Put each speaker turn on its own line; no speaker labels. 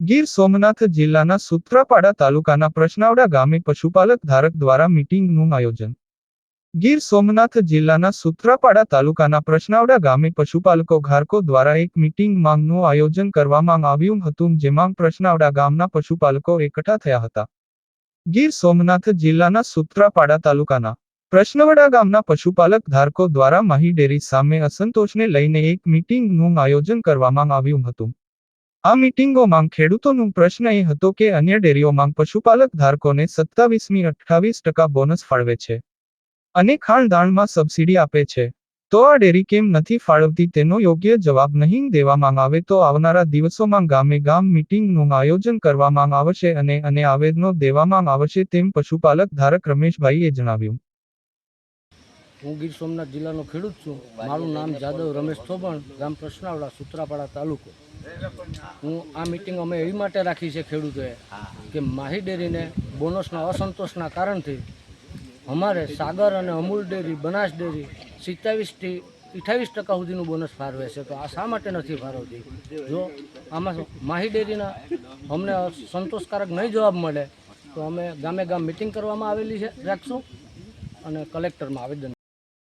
ગીર સોમનાથ જિલ્લાના સૂત્રાપાડા તાલુકાના પ્રશ્નાવડા ગામે પશુપાલક ધારક દ્વારા મીટિંગનું આયોજન. ગીર સોમનાથ જિલ્લાના સૂત્રાપાડા તાલુકાના પ્રશ્નાવડા ગામે પશુપાલકો ઘારકો દ્વારા એક મીટિંગ માંગનું આયોજન કરવામાં આવ્યું હતું, જેમાં પ્રશ્નાવડા ગામના પશુપાલકો એકઠા થયા હતા. ગીર સોમનાથ જિલ્લાના સૂત્રાપાડા તાલુકાના પ્રશ્નવડા ગામના પશુપાલક ધારકો દ્વારા માહી ડેરી સામે અસંતોષને લઈને એક મીટિંગનું આયોજન કરવામાં આવ્યું હતું. આ મીટિંગોમાં ખેડૂતોનું પ્રશ્ન એ હતો કે અન્ય ડેરીઓમાં પશુપાલક ધારકોને સત્તાવીસમી અઠ્ઠાવીસ ટકા બોનસ ફાળવે છે અને ખાણ દાણમાં સબસિડી આપે છે. તો આ ડેરી કેમ નથી ફાળવતી તેનો યોગ્ય જવાબ નહીં દેવામાં આવે તો આવનારા દિવસોમાં ગામે ગામ મીટિંગનું આયોજન કરવામાં આવશે અને અને આવેદનો દેવામાં આવશે તેમ પશુપાલક ધારક રમેશભાઈએ જણાવ્યું.
હું ગીર સોમનાથ જિલ્લાનો ખેડૂત છું. મારું નામ જાદવ રમેશ થોબણ, ગામ પ્રશ્નાવડા, સુત્રાપાડા તાલુકો. હું આ મિટિંગ અમે એવી માટે રાખી છે ખેડૂતોએ કે માહી ડેરીને બોનસના અસંતોષના કારણથી અમારે સાગર અને અમૂલ ડેરી, બનાસ ડેરી, સિત્તાવીસથી અઠાવીસ ટકા સુધીનું બોનસ ફાળવે છે. તો આ શા માટે નથી ફાળવતી? જો આમાં માહી ડેરીના અમને સંતોષકારક નહીં જવાબ મળે, તો અમે ગામે ગામ મિટિંગ કરવામાં આવેલી છે. રાખશું અને કલેક્ટરમાં આવેદન